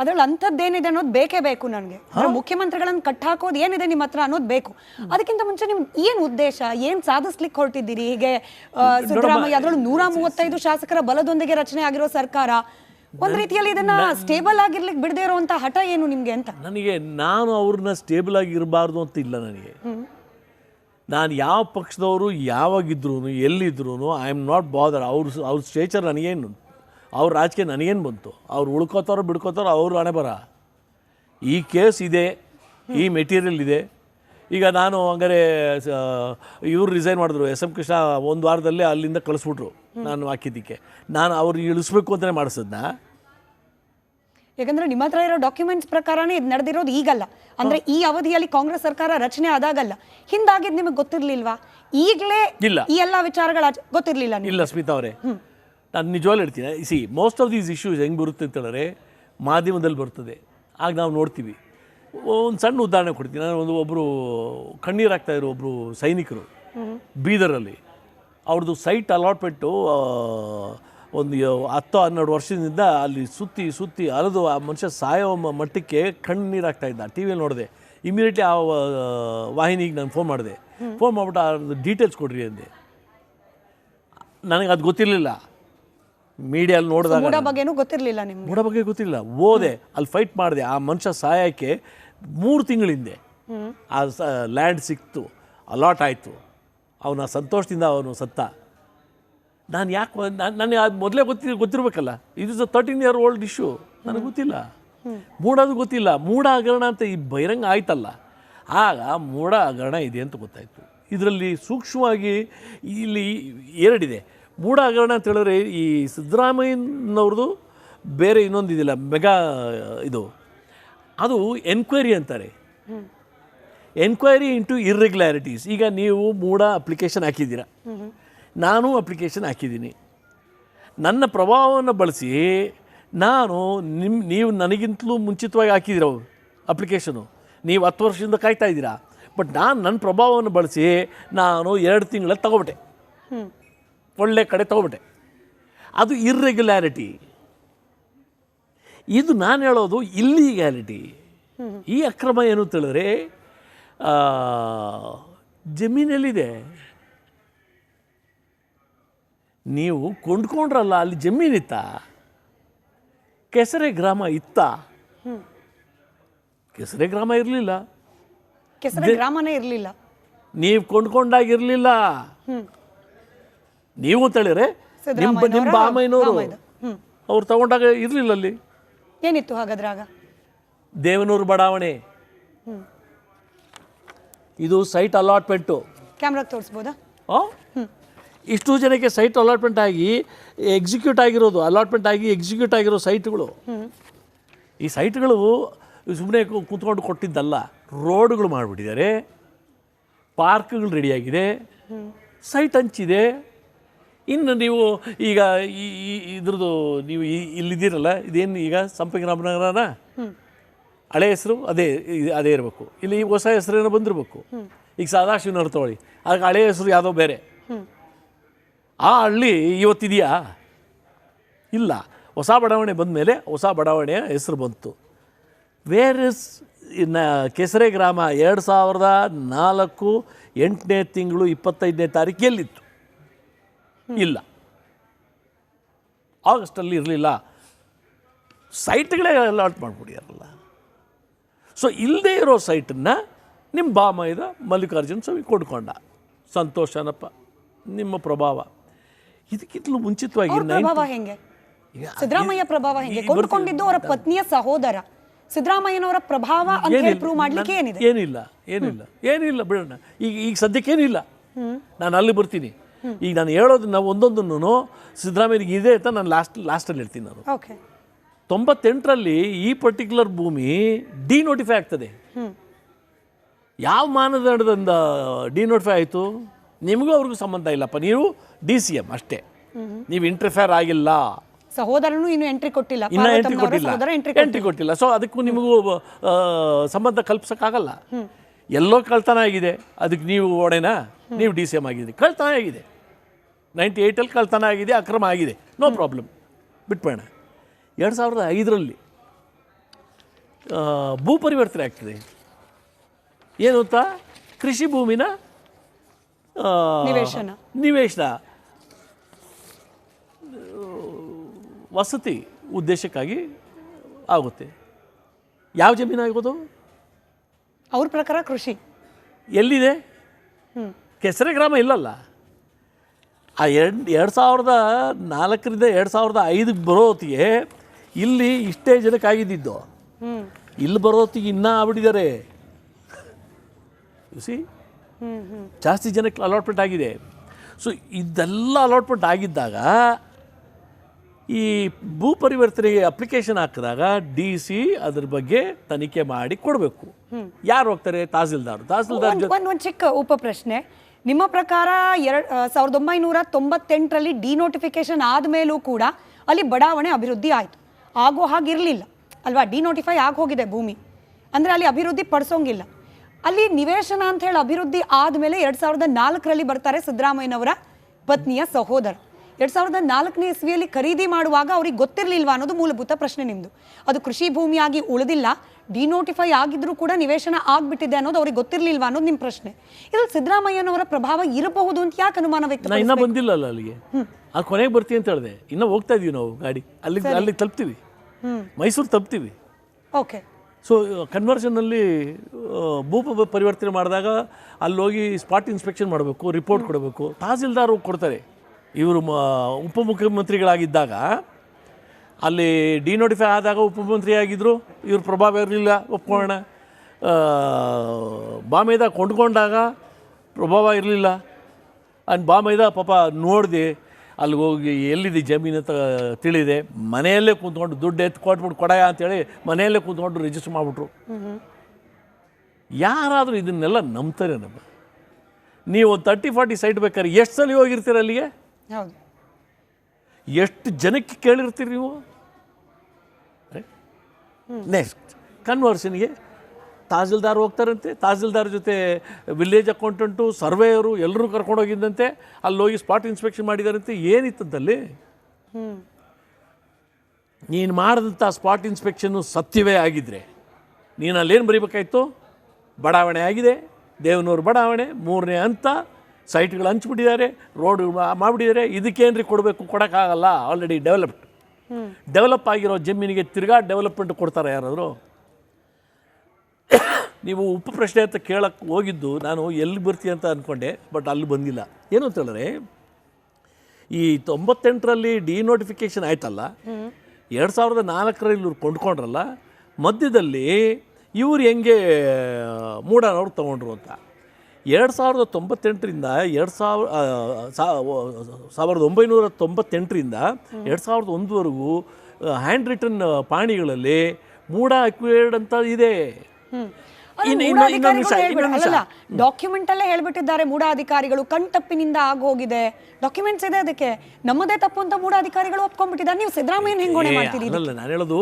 ಅದ್ರಲ್ಲಿ ಅಂಥದ್ದೇನಿದೆ ಅನ್ನೋದು ಬೇಕೇ ಬೇಕು ನನಗೆ. ಮುಖ್ಯಮಂತ್ರಿಗಳನ್ನ ಕಟ್ ಹಾಕೋದು ಏನಿದೆ ನಿಮ್ಮ ಹತ್ರ ಅನ್ನೋದು ಬೇಕು. ಅದಕ್ಕಿಂತ ಮುಂಚೆ ನಿಮ್ ಏನ್ ಉದ್ದೇಶ? ಏನ್ ಸಾಧಿಸ್ಲಿಕ್ಕೆ ಹೊರಟಿದ್ದೀರಿ? ಹೀಗೆ ಸಿದ್ದರಾಮಯ್ಯ ಅದರಲ್ಲಿ ನೂರ ಮೂವತ್ತೈದು ಶಾಸಕರ ಬಲದೊಂದಿಗೆ ರಚನೆ ಆಗಿರೋ ಸರ್ಕಾರ. ಒಂದ್ ರೀತಿಯಲ್ಲಿ ಇದನ್ನ ಸ್ಟೇಬಲ್ ಆಗಿರ್ಲಿಕ್ಕೆ ಬಿಡದೇ ಇರುವಂತ ಹಠ ಏನು ನಿಮ್ಗೆ ಅಂತ? ನನಗೆ ನಾನು ಅವ್ರನ್ನ ಸ್ಟೇಬಲ್ ಆಗಿ ಇರಬಾರ್ದು ಅಂತ ಇಲ್ಲ ನನಗೆ. ನಾನು ಯಾವ ಪಕ್ಷದವರು ಯಾವಾಗಿದ್ರು ಎಲ್ಲಿದ್ರು ಐ ಆಮ್ ನಾಟ್ ಬಾದರ್ ಅವ್ರ ಅವ್ರ ಸ್ಟೇಚರ್ ನನಗೇನು. ಅವ್ರ ರಾಜಕೀಯ ನನಗೇನು ಬಂತು? ಅವ್ರು ಉಳ್ಕೋತಾರೋ ಬಿಡ್ಕೋತಾರೋ ಅವರು ಹಣೆ ಬರ. ಈ ಕೇಸ್ ಇದೆ ಈ ಮೆಟೀರಿಯಲ್ ಇದೆ. ಈಗ ನಾನು ಹಂಗಾರೆ ಇವ್ರು ರಿಸೈನ್ ಮಾಡಿದ್ರು ಎಸ್ ಎಂ ಕೃಷ್ಣ ಒಂದು ವಾರದಲ್ಲೇ ಅಲ್ಲಿಂದ ಕಳಿಸ್ಬಿಟ್ರು ನಾನು ಹಾಕಿದ್ದಕ್ಕೆ. ನಾನು ಅವ್ರು ಇಳಿಸ್ಬೇಕು ಅಂತಲೇ ಮಾಡಿಸಿದ್ನ? ಯಾಕಂದ್ರೆ ನಿಮ್ಮ ಹತ್ರ ಇರೋ ಡಾಕ್ಯುಮೆಂಟ್ಸ್ ಪ್ರಕಾರನೇ ಇದು ನಡೆದಿರೋದು ಈಗಲ್ಲ. ಅಂದ್ರೆ ಈ ಅವಧಿಯಲ್ಲಿ ಕಾಂಗ್ರೆಸ್ ಸರ್ಕಾರ ರಚನೆ ಆದಾಗಲ್ಲ. ಹಿಂದಾಗಿದ್ದು ನಿಮಗೆ ಗೊತ್ತಿರ್ಲಿಲ್ವಾ? ಈಗಲೇ ಇಲ್ಲ. ಈ ಎಲ್ಲ ವಿಚಾರಗಳ ಗೊತ್ತಿರ್ಲಿಲ್ಲ? ಇಲ್ಲ ಸ್ಮಿತಾ ಅವರೇ. ನಾನು ನಿಜವಾಗ್ಲೂ ಹೇಳ್ತೀನಿ. See most of these issues ಹೆಂಗೆ ಬರುತ್ತೆ ಅಂತ ಹೇಳಿದ್ರೆ ಮಾಧ್ಯಮದಲ್ಲಿ ಬರ್ತದೆ. ಆಗ ನಾವು ನೋಡ್ತೀವಿ. ಒಂದು ಸಣ್ಣ ಉದಾಹರಣೆ ಕೊಡ್ತೀನಿ. ನಾನು ಒಂದು ಒಬ್ಬರು ಕಣ್ಣೀರು ಇರೋ ಒಬ್ಬರು ಸೈನಿಕರು ಬೀದರಲ್ಲಿ. ಅವ್ರದ್ದು ಸೈಟ್ ಅಲಾಟ್ಮೆಂಟು ಒಂದು ಹತ್ತು ಹನ್ನೆರಡು ವರ್ಷದಿಂದ ಅಲ್ಲಿ ಸುತ್ತಿ ಸುತ್ತಿ ಅಲದು ಆ ಮನುಷ್ಯ ಸಾಯೋ ಮಟ್ಟಕ್ಕೆ ಕಣ್ಣೀರು ಇದ್ದ. ಟಿ ವಿಯಲ್ಲಿ ನೋಡಿದೆ. ಇಮಿಡಿಯೇಟ್ಲಿ ಆ ಆ, ವಾಹಿನಿಗೆ ನಾನು ಫೋನ್ ಮಾಡಿದೆ. ಫೋನ್ ಮಾಡಿಬಿಟ್ಟು ಅದ್ರದ್ದು ಡೀಟೇಲ್ಸ್ ಕೊಡ್ರಿ ಅಂದೆ. ನನಗೆ ಅದು ಗೊತ್ತಿರಲಿಲ್ಲ. ಮೀಡಿಯಲ್ಲಿ ನೋಡಿದಾಗ ಮೂಡ ಬಗ್ಗೆನೂ ಗೊತ್ತಿರಲಿಲ್ಲ ನಿಮ್ಗೆ. ಮೂಡ ಬಗ್ಗೆ ಗೊತ್ತಿಲ್ಲ ಓದೆ ಅಲ್ಲಿ ಫೈಟ್ ಮಾಡಿದೆ. ಆ ಮನುಷ್ಯ ಸಹಾಯಕ್ಕೆ ಮೂರು ತಿಂಗಳ ಹಿಂದೆ ಆ ಲ್ಯಾಂಡ್ ಸಿಕ್ತು. ಅಲಾಟ್ ಆಯಿತು. ಅವನ ಸಂತೋಷದಿಂದ ಅವನು ಸತ್ತ. ನಾನು ಯಾಕೆ ನನಗೆ ಅದು ಮೊದಲೇ ಗೊತ್ತಿ ಗೊತ್ತಿರಬೇಕಲ್ಲ. ಇದು is a thirteen year old issue ನನಗೆ ಗೊತ್ತಿಲ್ಲ. ಮೂಡೋದು ಗೊತ್ತಿಲ್ಲ. ಮೂಡ ಹಗರಣ ಅಂತ ಈ ಬಹಿರಂಗ ಆಯ್ತಲ್ಲ. ಆಗ ಮೂಡ ಹಗರಣ ಇದೆ ಅಂತ ಗೊತ್ತಾಯಿತು. ಇದರಲ್ಲಿ ಸೂಕ್ಷ್ಮವಾಗಿ ಇಲ್ಲಿ ಎರಡಿದೆ. ಮೂಡ ಹಗರಣ ಅಂತ ಹೇಳಿದ್ರೆ ಈ ಸಿದ್ದರಾಮಯ್ಯನವ್ರದ್ದು ಬೇರೆ ಇನ್ನೊಂದು ಇದಿಲ್ಲ, ಮೆಗಾ, ಇದು. ಅದು ಎನ್ಕ್ವೈರಿ ಅಂತಾರೆ. ಎನ್ಕ್ವೈರಿ ಇಂಟು ಇರ್ರೆಗ್ಯುಲಾರಿಟೀಸ್ ಈಗ ನೀವು ಮೂಡ ಅಪ್ಲಿಕೇಶನ್ ಹಾಕಿದ್ದೀರ. ನಾನು ಅಪ್ಲಿಕೇಶನ್ ಹಾಕಿದ್ದೀನಿ. ನನ್ನ ಪ್ರಭಾವವನ್ನು ಬಳಸಿ ನಾನು ನಿಮ್ಮ ನೀವು ನನಗಿಂತಲೂ ಮುಂಚಿತವಾಗಿ ಹಾಕಿದ್ದೀರ ಅಪ್ಲಿಕೇಶನು ನೀವು ಹತ್ತು ವರ್ಷದಿಂದ ಕಾಯ್ತಾ ಇದ್ದೀರಾ. ಬಟ್ ನಾನು ನನ್ನ ಪ್ರಭಾವವನ್ನು ಬಳಸಿ ನಾನು ಎರಡು ತಿಂಗಳ ತಗೊಬಿಟ್ಟೆ. ಒಳ್ಳೆ ಕಡೆ ತೊಗೊಬಿಟ್ಟೆ. ಅದು ಇರ್ರೆಗ್ಯುಲಾರಿಟಿ ಇದು ನಾನು ಹೇಳೋದು ಇಲ್ಲಿಗ್ಯಾಲಿಟಿ ಈ ಅಕ್ರಮ ಏನು ತಿಳಿದ್ರೆ ಜಮೀನಲ್ಲಿದೆ. ನೀವು ಕೊಂಡ್ಕೊಂಡ್ರಲ್ಲ ಅಲ್ಲಿ ಜಮೀನಿತ್ತ. ಕೆಸರೆ ಗ್ರಾಮ ಇತ್ತ. ಕೆಸರೆ ಗ್ರಾಮ ಇರಲಿಲ್ಲ. ಕೆಸರೆ ಗ್ರಾಮನೇ ಇರಲಿಲ್ಲ. ನೀವು ಕೊಂಡ್ಕೊಂಡಾಗಿರಲಿಲ್ಲ. ನೀವು ಅಂತ ಹೇಳಿದ್ರೆ ನಿಮ್ಮ ನಿಮ್ಮ ಬಾಮಯ್ಯನವರು ಅವ್ರು ತಗೊಂಡಾಗ ಇರಲಿಲ್ಲ ಅಲ್ಲಿ. ಏನಿತ್ತು ಹಾಗಾದ್ರಾಗ ದೇವನೂರು ಬಡಾವಣೆ. ಇದು ಸೈಟ್ ಅಲಾಟ್ಮೆಂಟು ಕ್ಯಾಮ್ರಾಗ್ ತೋರಿಸ್ಬೋದಾ? ಇಷ್ಟು ಜನಕ್ಕೆ ಸೈಟ್ ಅಲಾಟ್ಮೆಂಟ್ ಆಗಿ ಎಕ್ಸಿಕ್ಯೂಟ್ ಆಗಿರೋದು ಅಲಾಟ್ಮೆಂಟ್ ಆಗಿ ಎಕ್ಸಿಕ್ಯೂಟ್ ಆಗಿರೋ ಸೈಟ್ಗಳು ಈ ಸೈಟ್ಗಳು ಸುಮ್ಮನೆ ಕೂತ್ಕೊಂಡು ಕೊಟ್ಟಿದ್ದಲ್ಲ ರೋಡ್ಗಳು ಮಾಡಿಬಿಟ್ಟಿದ್ದಾರೆ ಪಾರ್ಕ್ಗಳು ರೆಡಿಯಾಗಿದೆ ಸೈಟ್ ಹಂಚಿದೆ. ಇನ್ನು ನೀವು ಈಗ ಈ ಇದ್ರದ್ದು ನೀವು ಇಲ್ಲಿದ್ದೀರಲ್ಲ, ಇದೇನು ಈಗ ಸಂಪಂಗಿರಾಮನಗರನ ಹಳೆ ಹೆಸರು ಅದೇ ಅದೇ ಇರಬೇಕು. ಇಲ್ಲಿ ಹೊಸ ಹೆಸರೇನೋ ಬಂದಿರಬೇಕು. ಈಗ ಸದಾಶಿವನವ್ರು ತಗೊಳ್ಳಿ ಅದಕ್ಕೆ ಹಳೆ ಹೆಸರು ಯಾವುದೋ ಬೇರೆ. ಆ ಹಳ್ಳಿ ಇವತ್ತಿದೆಯಾ? ಇಲ್ಲ. ಹೊಸ ಬಡಾವಣೆ ಬಂದ ಮೇಲೆ ಹೊಸ ಬಡಾವಣೆಯ ಹೆಸರು ಬಂತು. ವೇರ್ ಇಸ್ ಇನ್ನು ಕೆಸರೆ ಗ್ರಾಮ ಎರಡು ಸಾವಿರದ ನಾಲ್ಕು ಎಂಟನೇ ತಿಂಗಳು ಇಪ್ಪತ್ತೈದನೇ ತಾರೀಕು ಎಲ್ಲಿತ್ತು ಇಲ್ಲ. ಆಗಸ್ಟಲ್ಲಿ ಇರಲಿಲ್ಲ. ಸೈಟ್ಗಳೇ ಅಲಾಟ್ ಮಾಡಿಬಿಡಿಯಾರಲ್ಲ ಸೊ ಇಲ್ಲದೇ ಇರೋ ಸೈಟನ್ನು ನಿಮ್ಮ ಬಾಮೈದ ಮಲ್ಲಿಕಾರ್ಜುನ ಸ್ವಾಮಿ ಕೊಡ್ಕೊಂಡ. ಸಂತೋಷನಪ್ಪ ನಿಮ್ಮ ಪ್ರಭಾವ. ಇದಕ್ಕಿಂತಲೂ ಮುಂಚಿತವಾಗಿ ಹೆಂಗೆ? ಈಗ ಸಿದ್ದರಾಮಯ್ಯ ಪ್ರಭಾವ ಹೆಂಗೆ? ಕೊಡ್ಕೊಂಡಿದ್ದು ಅವರ ಪತ್ನಿಯ ಸಹೋದರ. ಸಿದ್ದರಾಮಯ್ಯನವರ ಪ್ರಭಾವ ಪ್ರೂವ್ ಮಾಡ್ಲಿಕ್ಕೆ ಏನಿದೆ? ಏನಿಲ್ಲ ಏನಿಲ್ಲ ಏನಿಲ್ಲ ಬಿಡೋಣ. ಈಗ ಈಗ ಸದ್ಯಕ್ಕೇನಿಲ್ಲ. ನಾನು ಅಲ್ಲಿ ಬರ್ತೀನಿ. ಈಗ ನಾನು ಹೇಳೋದನ್ನ ಒಂದೊಂದನ್ನು ಸಿದ್ದರಾಮಯ್ಯನಿಗೆ ಇದೆ ಅಂತ ನಾನು ಲಾಸ್ಟ್ ಲಾಸ್ಟಲ್ಲಿ ಹೇಳ್ತೀನಿ ನಾನು. ಓಕೆ ತೊಂಬತ್ತೆಂಟರಲ್ಲಿ ಈ ಪರ್ಟಿಕ್ಯುಲರ್ ಭೂಮಿ ಡಿನೋಟಿಫೈ ಆಗ್ತದೆ. ಯಾವ ಮಾನದಂಡದಿಂದ ಡಿನೋಟಿಫೈ ಆಯಿತು? ನಿಮಗೂ ಅವ್ರಿಗೂ ಸಂಬಂಧ ಇಲ್ಲಪ್ಪ. ನೀವು ಡಿ ಸಿ ಎಂ ಅಷ್ಟೇ. ನೀವು ಇಂಟರ್ಫೇರ್ ಆಗಿಲ್ಲ. ಸಹೋದರನು ಇನ್ನು ಎಂಟ್ರಿ ಕೊಟ್ಟಿಲ್ಲ. ಇನ್ನ ಎಂಟ್ರಿ ಕೊಟ್ಟಿಲ್ಲ. ಎಂಟ್ರಿ ಕೊಟ್ಟಿಲ್ಲ. ಸೊ ಅದಕ್ಕೂ ನಿಮಗೂ ಸಂಬಂಧ ಕಲ್ಪಿಸೋಕ್ಕಾಗಲ್ಲ. ಎಲ್ಲೋ ಕಳ್ತನ ಆಗಿದೆ. ಅದಕ್ಕೆ ನೀವು ಒಡೆನಾ? ನೀವು ಡಿ ಸಿ ಎಂ ಆಗಿದ್ದೀರಿ ಕಳ್ತನ ಆಗಿದೆ. ನೈಂಟಿ ಏಯ್ಟಲ್ಲಿ ಕಳ್ತನ ಆಗಿದೆ ಅಕ್ರಮ ಆಗಿದೆ. ನೋ ಪ್ರಾಬ್ಲಮ್ ಬಿಟ್ಬೇಡ ಎರಡು ಸಾವಿರದ ಐದರಲ್ಲಿ ಭೂ ಪರಿವರ್ತನೆ ಆಗ್ತದೆ. ಏನು ಅಂತ? ಕೃಷಿ ಭೂಮಿನ ನಿವೇಶನ. ನಿವೇಶನ. ವಸತಿ ಉದ್ದೇಶಕ್ಕಾಗಿ ಆಗುತ್ತೆ. ಯಾವ ಜಮೀನು ಆಗೋದು ಅವ್ರ ಪ್ರಕಾರ ಕೃಷಿ. ಎಲ್ಲಿದೆ? ಕೆಸರೆ ಗ್ರಾಮ ಇಲ್ಲಲ್ಲ? ಆ ಎರಡು ಎರಡು ಸಾವಿರದ ನಾಲ್ಕರಿಂದ ಎರಡು ಸಾವಿರದ ಐದಕ್ಕೆ ಬರೋ ಹೊತ್ತಿಗೆ ಇಲ್ಲಿ ಇಷ್ಟೇ ಜನಕ್ಕೆ ಆಗಿದ್ದಿದ್ದು ಇಲ್ಲಿ ಬರೋ ಹೊತ್ತಿಗೆ ಇನ್ನೂ ಆಗ್ಬಿಟ್ಟಿದ್ದಾರೆ. ಸಿ ಜಾಸ್ತಿ ಜನಕ್ಕೆ ಅಲಾಟ್ಮೆಂಟ್ ಆಗಿದೆ. ಸೊ ಇದೆಲ್ಲ ಅಲಾಟ್ಮೆಂಟ್ ಆಗಿದ್ದಾಗ ಈ ಭೂ ಪರಿವರ್ತನೆಗೆ ಅಪ್ಲಿಕೇಶನ್ ಹಾಕಿದಾಗ ಡಿ ಸಿ ಅದ್ರ ಬಗ್ಗೆ ತನಿಖೆ ಮಾಡಿ ಕೊಡಬೇಕು. ಯಾರು ಹೋಗ್ತಾರೆ? ತಹಸೀಲ್ದಾರ್. ತಹಸೀಲ್ದಾರ್ ಒಂದು ಚಿಕ್ಕ ಉಪ ಪ್ರಶ್ನೆ. ನಿಮ್ಮ ಪ್ರಕಾರ ಎರಡ್ ಸಾವಿರದ ಒಂಬೈನೂರ ತೊಂಬತ್ತೆಂಟರಲ್ಲಿ ಡಿನೋಟಿಫಿಕೇಶನ್ ಆದ್ಮೇಲೂ ಕೂಡ ಅಲ್ಲಿ ಬಡಾವಣೆ ಅಭಿವೃದ್ಧಿ ಆಯಿತು. ಆಗೋ ಹಾಗಿರಲಿಲ್ಲ. ಅಲ್ವಾ? ಡಿನೋಟಿಫೈ ಆಗಿ ಹೋಗಿದೆ ಭೂಮಿ. ಅಂದ್ರೆ ಅಲ್ಲಿ ಅಭಿವೃದ್ಧಿ ಪಡಿಸೋಂಗಿಲ್ಲ. ಅಲ್ಲಿ ನಿವೇಶನ ಅಂತ ಹೇಳಿ ಅಭಿವೃದ್ಧಿ ಆದಮೇಲೆ ಎರಡು ಸಾವಿರದ ನಾಲ್ಕರಲ್ಲಿ ಬರ್ತಾರೆ ಸಿದ್ದರಾಮಯ್ಯನವರ ಪತ್ನಿಯ ಸಹೋದರ. ಎರಡ್ ಸಾವಿರದ ನಾಲ್ಕನೇ ಇಸ್ವಿಯಲ್ಲಿ ಖರೀದಿ ಮಾಡುವಾಗ ಅವ್ರಿಗೆ ಗೊತ್ತಿರಲಿಲ್ವಾ ಅನ್ನೋದು ಮೂಲಭೂತ ಪ್ರಶ್ನೆ ನಿಮ್ದು. ಅದು ಕೃಷಿ ಭೂಮಿಯಾಗಿ ಉಳಿದಿಲ್ಲ ಡಿನೋಟಿಫೈ ಆಗಿದ್ರೂ ಕೂಡ ನಿವೇಶನ ಆಗ್ಬಿಟ್ಟಿದೆ ಅನ್ನೋದು ಅವ್ರಿಗೆ ಗೊತ್ತಿರಲಿಲ್ವಾ ಅನ್ನೋದು ನಿಮ್ಮ ಪ್ರಶ್ನೆ. ಇದ್ರಲ್ಲಿ ಸಿದ್ದರಾಮಯ್ಯನವರ ಪ್ರಭಾವ ಇರಬಹುದು ಅಂತ ಯಾಕೆ ಅನುಮಾನ ವ್ಯಕ್ತ ಇನ್ನೂ ಬಂದಿಲ್ಲ ಅಲ್ಲ ಅಲ್ಲಿಗೆ. ಆ ಕೊನೆಗೆ ಬರ್ತೀವಿ ಅಂತ ಹೇಳಿದೆ. ಇನ್ನೂ ಹೋಗ್ತಾ ಇದೀವಿ ನಾವು ಗಾಡಿ. ಅಲ್ಲಿ ಅಲ್ಲಿ ತಲುಪ್ತೀವಿ. ಮೈಸೂರು ತಲುಪ್ತೀವಿ. ಓಕೆ. ಸೊ ಕನ್ವರ್ಷನ್ನಲ್ಲಿ ಭೂಪ ಪರಿವರ್ತನೆ ಮಾಡಿದಾಗ ಅಲ್ಲಿ ಹೋಗಿ ಸ್ಪಾಟ್ ಇನ್ಸ್ಪೆಕ್ಷನ್ ಮಾಡಬೇಕು ರಿಪೋರ್ಟ್ ಕೊಡಬೇಕು. ತಹಸೀಲ್ದಾರ್ ಕೊಡ್ತಾರೆ. ಇವರು ಉಪಮುಖ್ಯಮಂತ್ರಿಗಳಾಗಿದ್ದಾಗ, ಅಲ್ಲಿ ಡಿನೋಟಿಫೈ ಆದಾಗ ಉಪಮುಖ್ಯಮಂತ್ರಿ ಆಗಿದ್ದರು ಇವ್ರ ಪ್ರಭಾವ ಇರಲಿಲ್ಲ, ಒಪ್ಕೊಳ್ಳೋಣ. ಬಾಮೇದ ಕೊಂಡ್ಕೊಂಡಾಗ ಪ್ರಭಾವ ಇರಲಿಲ್ಲ. ಅಲ್ಲಿ ಬಾಮೈದ ಪಾಪ ನೋಡಿದೆ, ಅಲ್ಲಿಗೆ ಹೋಗಿ ಎಲ್ಲಿದೆ ಜಮೀನು ಅಂತ ತಿಳಿದೆ. ಮನೆಯಲ್ಲೇ ಕೂತ್ಕೊಂಡು ದುಡ್ಡು ಎತ್ತು ಕೊಟ್ಬಿಟ್ಟು ಕೊಡಯ ಅಂತೇಳಿ ಮನೆಯಲ್ಲೇ ಕೂತ್ಕೊಂಡು ರಿಜಿಸ್ಟರ್ ಮಾಡಿಬಿಟ್ರು. ಯಾರಾದರೂ ಇದನ್ನೆಲ್ಲ ನಂಬ್ತಾರೆ ನಮ್ಮ ನೀವು ಒಂದು ತರ್ಟಿ ಫಾರ್ಟಿ ಸೈಟ್ ಬೇಕಾದ್ರೆ ಎಷ್ಟು ಸಲ ಹೋಗಿರ್ತೀರ ಅಲ್ಲಿಗೆ? ಹೌದು. ಎಷ್ಟು ಜನಕ್ಕೆ ಕೇಳಿರ್ತೀರಿ ನೀವು? ನೆಕ್ಸ್ಟ್ ಕನ್ವರ್ಸನ್ಗೆ ತಹಸೀಲ್ದಾರ್ ಹೋಗ್ತಾರಂತೆ. ತಹಸೀಲ್ದಾರ್ ಜೊತೆ ವಿಲೇಜ್ ಅಕೌಂಟೆಂಟು ಸರ್ವೇಯರು ಎಲ್ಲರೂ ಕರ್ಕೊಂಡೋಗಿದ್ದಂತೆ ಅಲ್ಲಿ ಹೋಗಿ ಸ್ಪಾಟ್ ಇನ್ಸ್ಪೆಕ್ಷನ್ ಮಾಡಿದಾರಂತೆ. ಏನಿತ್ತದ್ದಲ್ಲಿ ನೀನು ಮಾಡಿದಂಥ ಸ್ಪಾಟ್ ಇನ್ಸ್ಪೆಕ್ಷನ್ನು ಸತ್ಯವೇ ಆಗಿದ್ದರೆ ನೀನು ಅಲ್ಲೇನು ಬರೀಬೇಕಾಯ್ತು? ಬಡಾವಣೆ ಆಗಿದೆ. ದೇವನೂರು ಬಡಾವಣೆ, ಮೂರನೇ ಹಂತ. ಸೈಟ್ಗಳು ಹಂಚ್ಬಿಟ್ಟಿದ್ದಾರೆ, ರೋಡ್ ಮಾಡಿಬಿಟ್ಟಿದ್ದಾರೆ, ಇದಕ್ಕೇನ್ರಿ ಕೊಡಬೇಕು, ಕೊಡೋಕ್ಕಾಗಲ್ಲ ಆಲ್ರೆಡಿ ಡೆವಲಪ್ಡ್ ಡೆವಲಪ್ ಆಗಿರೋ ಜಮೀನಿಗೆ ತಿರ್ಗಾ ಡೆವಲಪ್ಮೆಂಟ್ ಕೊಡ್ತಾರೆ ಯಾರಾದರೂ. ನೀವು ಉಪ ಪ್ರಶ್ನೆ ಅಂತ ಕೇಳಕ್ಕೆ ಹೋಗಿದ್ದು, ನಾನು ಎಲ್ಲಿ ಬರ್ತೀನಿ ಅಂತ ಅಂದ್ಕೊಂಡೆ ಬಟ್ ಅಲ್ಲಿ ಬಂದಿಲ್ಲ. ಏನು ಅಂತ ಹೇಳಿದ್ರೆ, ಈ ತೊಂಬತ್ತೆಂಟರಲ್ಲಿ ಡಿನೋಟಿಫಿಕೇಶನ್ ಆಯ್ತಲ್ಲ, ಎರಡು ಸಾವಿರದ ನಾಲ್ಕರಲ್ಲಿ ಇವ್ರು ಕೊಂಡ್ಕೊಂಡ್ರಲ್ಲ, ಮಧ್ಯದಲ್ಲಿ ಇವ್ರು ಹೆಂಗೆ ಮೂಡನವ್ರು ತೊಗೊಂಡ್ರು ಅಂತ. ಎರಡು ಸಾವಿರದ ತೊಂಬತ್ತೆಂಟರಿಂದ ಎರಡು ಸಾವಿರ ಸಾವಿರದ ಒಂಬೈನೂರ ತೊಂಬತ್ತೆಂಟರಿಂದ ಎರಡು ಸಾವಿರದ ಒಂದುವರೆಗೂ ಹ್ಯಾಂಡ್ ರಿಟನ್ ಪಾಣಿಗಳಲ್ಲಿ ಮೂಡ ಅಕ್ವೇರ್ಡ್ ಅಂತ ಇದೆ. ಡಾಕ್ಯುಮೆಂಟ್ ಅಲ್ಲೇ ಹೇಳ್ಬಿಟ್ಟಿದ್ದಾರೆ ಮೂಢ ಅಧಿಕಾರಿಗಳು ಕಣ್ತಪ್ಪಿನಿಂದ ಆಗೋಗಿದೆ. ಡಾಕ್ಯುಮೆಂಟ್ಸ್ ಇದೆ ಅದಕ್ಕೆ. ನಮ್ಮದೇ ತಪ್ಪು ಅಂತ ಮೂಢ ಅಧಿಕಾರಿಗಳು ಒಪ್ಕೊಂಡ್ಬಿಟ್ಟಿದ್ದಾರೆ. ನೀವು ಸಿದ್ದರಾಮಯ್ಯ ಹೆಂಗ್ ಹೊಣೆ ಏ, ಮಾಡ್ತೀರಿ ಅಲ್ಲಲ್ಲ ನಾನು ಹೇಳೋದು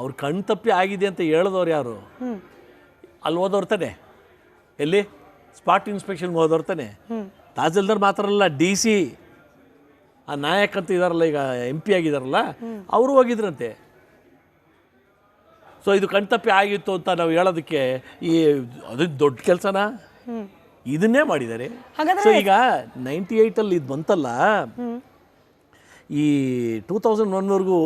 ಅವ್ರು ಕಣ್ತಪ್ಪಿ ಆಗಿದೆ ಅಂತ ಹೇಳಿದವ್ರು ಯಾರು? ಅಲ್ಲಿ ಹೋದವ್ರು ತಾನೆ. ಎಲ್ಲಿ? ಸ್ಪಾಟ್ ಇನ್ಸ್ಪೆಕ್ಷನ್ಗೆ ಹೋದವ್ರು ತಾನೆ. ತಹಸೀಲ್ದಾರ್ ಮಾತ್ರ ಅಲ್ಲ ಡಿ ಸಿ ಆ ನಾಯಕ್ ಅಂತ ಇದಾರಲ್ಲ ಈಗ ಎಂ ಪಿ ಆಗಿದಾರಲ್ಲ ಅವರು ಹೋಗಿದ್ರಂತೆ. ಸೊ ಇದು ಕಣ್ತಪ್ಪಿ ಆಗಿತ್ತು ಅಂತ ನಾವು ಹೇಳೋದಕ್ಕೆ ಈ ಅದು ದೊಡ್ಡ ಕೆಲಸನಾ? ಇದನ್ನೇ ಮಾಡಿದ್ದಾರೆ. ಸೊ ಈಗ ನೈಂಟಿ ಏಯ್ಟಲ್ಲಿ ಇದು ಬಂತಲ್ಲ ಈ ಟೂ ತೌಸಂಡ್ ಒನ್ವರೆಗೂ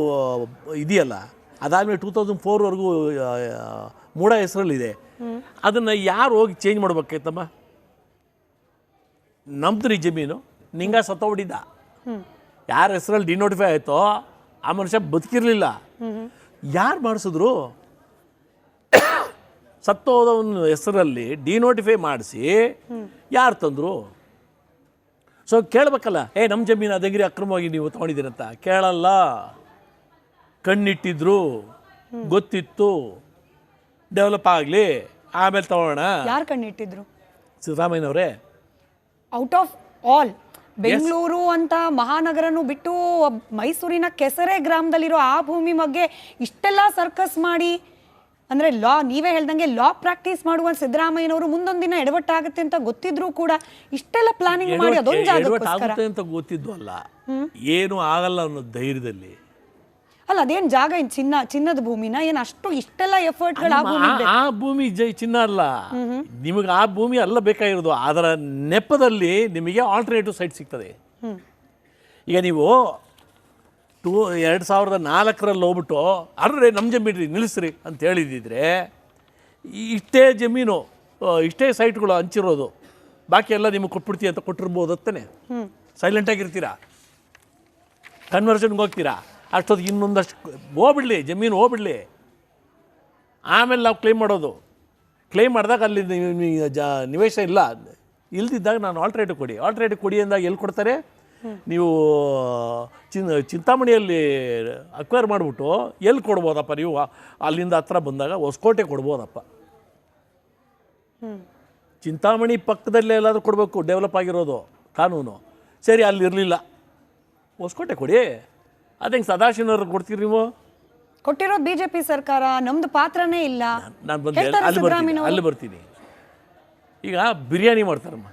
ಇದೆಯಲ್ಲ ಅದಾದಮೇಲೆ ಟೂ ತೌಸಂಡ್ ಫೋರ್ವರೆಗೂ ಮೂಡ ಹೆಸರಲ್ಲಿದೆ. ಅದನ್ನು ಯಾರು ಹೋಗಿ ಚೇಂಜ್ ಮಾಡ್ಬೇಕಾಯ್ತಮ್ಮ ರೀ ಜಮೀನು, ನಿಂಗ ಸತ್ತೋಗ್ಬಿಟ್ಟಿದ್ದ ಯಾರ ಹೆಸರಲ್ಲಿ ಡಿನೋಟಿಫೈ ಆಯಿತೋ, ಆ ಮನುಷ್ಯ ಬದುಕಿರಲಿಲ್ಲ. ಯಾರು ಮಾಡಿಸಿದ್ರು? ಸತ್ತೋದವನ ಹೆಸರಲ್ಲಿ ಡಿನೋಟಿಫೈ ಮಾಡಿಸಿ, ಯಾರು ತಂದರು? ಸೊ ಕೇಳಬೇಕಲ್ಲ, ಏ ನಮ್ಮ ಜಮೀನು ಅದಗಿರಿ, ಅಕ್ರಮವಾಗಿ ನೀವು ತೊಗೊಂಡಿದ್ದೀರಂತ. ಕೇಳಲ್ಲ. ಕಣ್ಣಿಟ್ಟಿದ್ರು ಗೊತ್ತಿತ್ತು ಡೆವಲಪ್ ಆಗಲಿ ಆಮೇಲೆ ತಗೋಣ. ಯಾರು ಕಣ್ಣಿಟ್ಟಿದ್ರು? ಸಿದ್ದರಾಮಯ್ಯನವರೇ. ಔಟ್ ಆಫ್ ಆಲ್ ಬೆಂಗಳೂರು ಅಂತ ಮಹಾನಗರನು ಬಿಟ್ಟು ಮೈಸೂರಿನ ಕೆಸರೆ ಗ್ರಾಮದಲ್ಲಿರೋ ಆ ಭೂಮಿ ಬಗ್ಗೆ ಇಷ್ಟೆಲ್ಲ ಸರ್ಕಸ್ ಮಾಡಿ ಅಂದ್ರೆ ಲಾ ನೀವೇ ಹೇಳ್ದಂಗೆ ಲಾ ಪ್ರಾಕ್ಟೀಸ್ ಮಾಡುವ ಸಿದ್ದರಾಮಯ್ಯನವರು ಮುಂದೊಂದು ದಿನ ಎಡವಟ್ಟಾಗುತ್ತೆ ಅಂತ ಗೊತ್ತಿದ್ರು ಕೂಡ ಇಷ್ಟೆಲ್ಲ ಪ್ಲಾನಿಂಗ್ ಮಾಡಿ ಅದೊಂದು ಅಂತ ಗೊತ್ತಿದ್ವಲ್ಲ ಅಲ್ಲ. ಏನು ಆಗಲ್ಲ ಅನ್ನೋ ಧೈರ್ಯದಲ್ಲಿ ಅಲ್ಲ ಅದೇನು ಜಾಗ ಏನು ಚಿನ್ನ ಚಿನ್ನದ ಭೂಮಿನ? ಏನು ಅಷ್ಟು ಇಷ್ಟೆಲ್ಲ ಎಫರ್ಟ್ಗಳು ಆ ಭೂಮಿ ಆ- ಭೂಮಿ ಜೈ ಚಿನ್ನ ಅಲ್ಲ. ನಿಮಗೆ ಆ ಭೂಮಿ ಅಲ್ಲ ಬೇಕಾಗಿರೋದು. ಅದರ ನೆಪದಲ್ಲಿ ನಿಮಗೆ ಆಲ್ಟರ್ನೇಟಿವ್ ಸೈಟ್ ಸಿಗ್ತದೆ. ಈಗ ನೀವು ಟೂ ಎರಡು ಸಾವಿರದ ನಾಲ್ಕರಲ್ಲಿ ಹೋಗ್ಬಿಟ್ಟು ಅರ್ರೆ ನಮ್ಮ ಜಮೀನ್ರಿ ನಿಲ್ಲಿಸ್ರಿ ಅಂತ ಹೇಳಿದಿದ್ರೆ ಇಷ್ಟೇ ಜಮೀನು ಇಷ್ಟೇ ಸೈಟ್ಗಳು ಹಂಚಿರೋದು. ಬಾಕಿ ಎಲ್ಲ ನಿಮಗೆ ಕೊಟ್ಬಿಡ್ತೀವಿ ಅಂತ ಕೊಟ್ಟಿರ್ಬೋದು ತಾನೆ ಸೈಲೆಂಟಾಗಿರ್ತೀರಾ ಕನ್ವರ್ಷನ್ಗೆ ಹೋಗ್ತೀರಾ? ಅಷ್ಟೊತ್ತಿಗೆ ಇನ್ನೊಂದಷ್ಟು ಹೋಗ್ಬಿಡಲಿ, ಜಮೀನು ಹೋಗ್ಬಿಡಲಿ. ಆಮೇಲೆ ನಾವು ಕ್ಲೇಮ್ ಮಾಡೋದು. ಕ್ಲೇಮ್ ಮಾಡಿದಾಗ ಅಲ್ಲಿ ಜ ನಿವೇಶ ಇಲ್ಲ. ಇಲ್ದಿದ್ದಾಗ ನಾನು ಆಲ್ಟ್ರೇಟಿವ್ ಕೊಡಿ. ಆಲ್ಟ್ರೇಟಿವ್ ಕೊಡಿ ಅಂದಾಗ ಎಲ್ಲಿ ಕೊಡ್ತಾರೆ? ನೀವು, ಚಿನ್ ಚಿಂತಾಮಣಿಯಲ್ಲಿ ಅಕ್ವೈರ್ ಮಾಡಿಬಿಟ್ಟು ಎಲ್ಲಿ ಕೊಡ್ಬೋದಪ್ಪ ನೀವು? ಅಲ್ಲಿಂದ ಹತ್ರ ಬಂದಾಗ ಹೊಸಕೋಟೆ ಕೊಡ್ಬೋದಪ್ಪ. ಚಿಂತಾಮಣಿ ಪಕ್ಕದಲ್ಲೇ ಎಲ್ಲಾದರೂ ಕೊಡಬೇಕು ಡೆವಲಪ್ ಆಗಿರೋದು, ಕಾನೂನು. ಸರಿ, ಅಲ್ಲಿ ಇರಲಿಲ್ಲ. ಹೊಸಕೋಟೆ ಕೊಡಿ. ಅದಂಗೆ ಸದಾಶಿವನವ್ರಿಗೆ ಕೊಡ್ತೀರಿ ನೀವು? ಕೊಟ್ಟಿರೋ ಬಿಜೆಪಿ ಸರ್ಕಾರ ನಮ್ದು ಪಾತ್ರನೇ ಇಲ್ಲ. ನಾನು ಬಂದು ಹೇಳ್ತಾರೆ ಅಲ್ಲಿ ಬರ್ತೀನಿ ಸಿದ್ದರಾಮಯ್ಯನವರು. ಅಲ್ಲಿ ಬರ್ತೀನಿ. ಈಗ ಬಿರಿಯಾನಿ ಮಾಡ್ತಾರಮ್ಮ.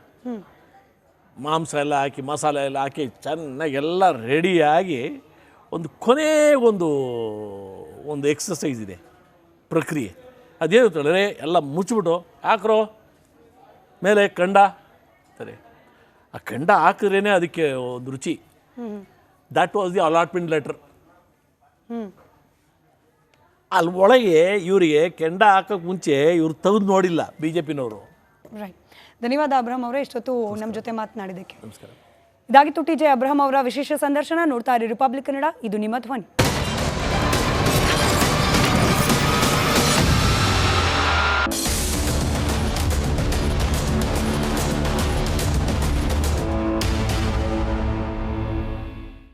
ಮಾಂಸ ಎಲ್ಲ ಹಾಕಿ ಮಸಾಲೆ ಎಲ್ಲ ಹಾಕಿ ಚೆನ್ನಾಗಿ ಎಲ್ಲ ರೆಡಿಯಾಗಿ ಒಂದು ಕೊನೆ ಒಂದು ಒಂದು ಎಕ್ಸಸೈಸ್ ಇದೆ ಪ್ರಕ್ರಿಯೆ. ಅದೇನು ಹೇಳಿದ್ರೆ ಎಲ್ಲ ಮುಚ್ಚಿಬಿಟ್ಟು ಹಾಕ್ರೋ ಮೇಲೆ ಕಂಡ ಸರಿ ಆ ಕಂಡ ಹಾಕಿದ್ರೇ ಅದಕ್ಕೆ ಒಂದು ರುಚಿ. That was the allotment letter ಅಲ್ಲಿ ಒಳಗೆ ಇವರಿಗೆ ಕೆಂಡ ಹಾಕೋಕ್ಕೆ ಮುಂಚೆ ಇವ್ರು ತೆಗೆದು ನೋಡಿಲ್ಲ ಬಿ ಜೆ ಪಿನವರು ರೈಟ್ ಧನ್ಯವಾದ ಅಬ್ರಹಂ ಅವರೇ ಇಷ್ಟೊತ್ತು ನಮ್ಮ ಜೊತೆ ಮಾತನಾಡಿದ್ದಕ್ಕೆ. ನಮಸ್ಕಾರ. ಇದಾಗಿತ್ತು ಟಿ ಜೆ ಅಬ್ರಹಂ ಅವರ ವಿಶೇಷ ಸಂದರ್ಶನ ನೋಡ್ತಾ ಇರಿ ರಿಪಬ್ಲಿಕ್ ಕನ್ನಡ ಇದು ನಿಮ್ಮ ಧ್ವನಿ.